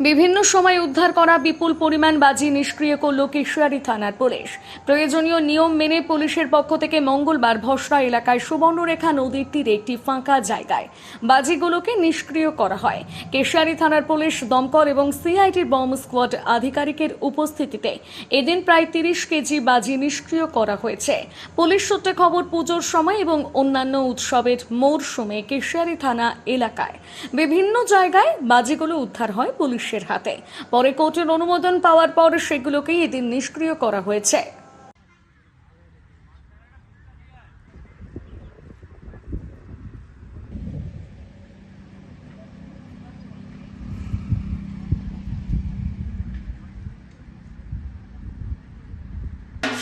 বিভিন্ন সময় উদ্ধার করা বিপুল পরিমাণ বাজি নিষ্ক্রিয় করল কেশিয়ারি থানার পুলিশ। প্রয়োজনীয় নিয়ম মেনে পুলিশের পক্ষ থেকে মঙ্গলবার ভসরা এলাকায় সুবর্ণরেখা নদীর তীরে একটি ফাঁকা জায়গায় বাজিগুলোকে নিষ্ক্রিয় করা হয়। কেশিয়ারি থানার পুলিশ, দমকল এবং সিআইটির বম স্কোয়াড আধিকারিকের উপস্থিতিতে এদিন প্রায় তিরিশ কেজি বাজি নিষ্ক্রিয় করা হয়েছে। পুলিশ সূত্রে খবর, পুজোর সময় এবং অন্যান্য উৎসবের মরশুমে কেশিয়ারি থানা এলাকায় বিভিন্ন জায়গায় বাজিগুলো উদ্ধার হয় পুলিশের হাতে। পরে কোর্টের অনুমোদন পাওয়ার পর সেগুলোকে এদিন নিষ্ক্রিয় করা হয়েছে।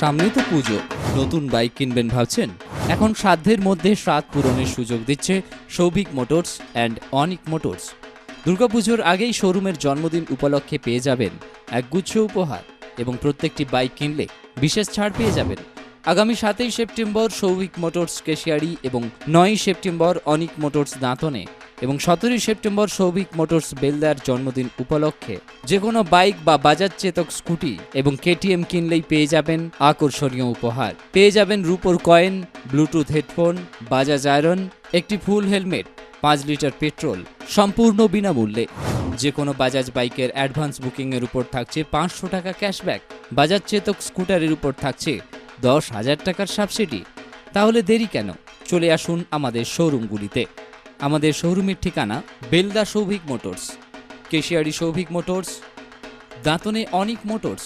সামনেই তো পুজো। নতুন বাইক কিনবেন ভাবছেন? এখন সাধ্যের মধ্যে স্বাদ পূরণের সুযোগ দিচ্ছে Souvik motors and Anik motors. দুর্গাপুজোর আগেই শোরুমের জন্মদিন উপলক্ষে পেয়ে যাবেন একগুচ্ছ উপহার এবং প্রত্যেকটি বাইক কিনলে বিশেষ ছাড় পেয়ে যাবেন। আগামী সাতই সেপ্টেম্বর সৌভিক মোটরস কেশিয়ারি এবং নয়ই সেপ্টেম্বর অনিক মোটরস দাঁতনে এবং সতেরোই সেপ্টেম্বর সৌভিক মোটরস বেলদার জন্মদিন উপলক্ষে যে কোনো বাইক বা বাজার চেতক স্কুটি এবং কেটিএম কিনলেই পেয়ে যাবেন আকর্ষণীয় উপহার। পেয়ে যাবেন রুপোর coin, bluetooth headphone, Bajaj iron, একটি ফুল হেলমেট পাঁচ লিটার পেট্রোল সম্পূর্ণ বিনামূল্যে। যে কোনো বাজাজ বাইকের অ্যাডভান্স বুকিংয়ের উপর থাকছে পাঁচশো টাকা ক্যাশব্যাক। বাজাজ চেতক স্কুটারের উপর থাকছে দশ হাজার টাকার সাবসিডি। তাহলে দেরি কেন? চলে আসুন আমাদের শোরুমগুলিতে। আমাদের শোরুমের ঠিকানা বেলদা সৌভিক মোটরস। কেশিয়ারি সৌভিক মোটরস, দাঁতনে অনিক মোটরস।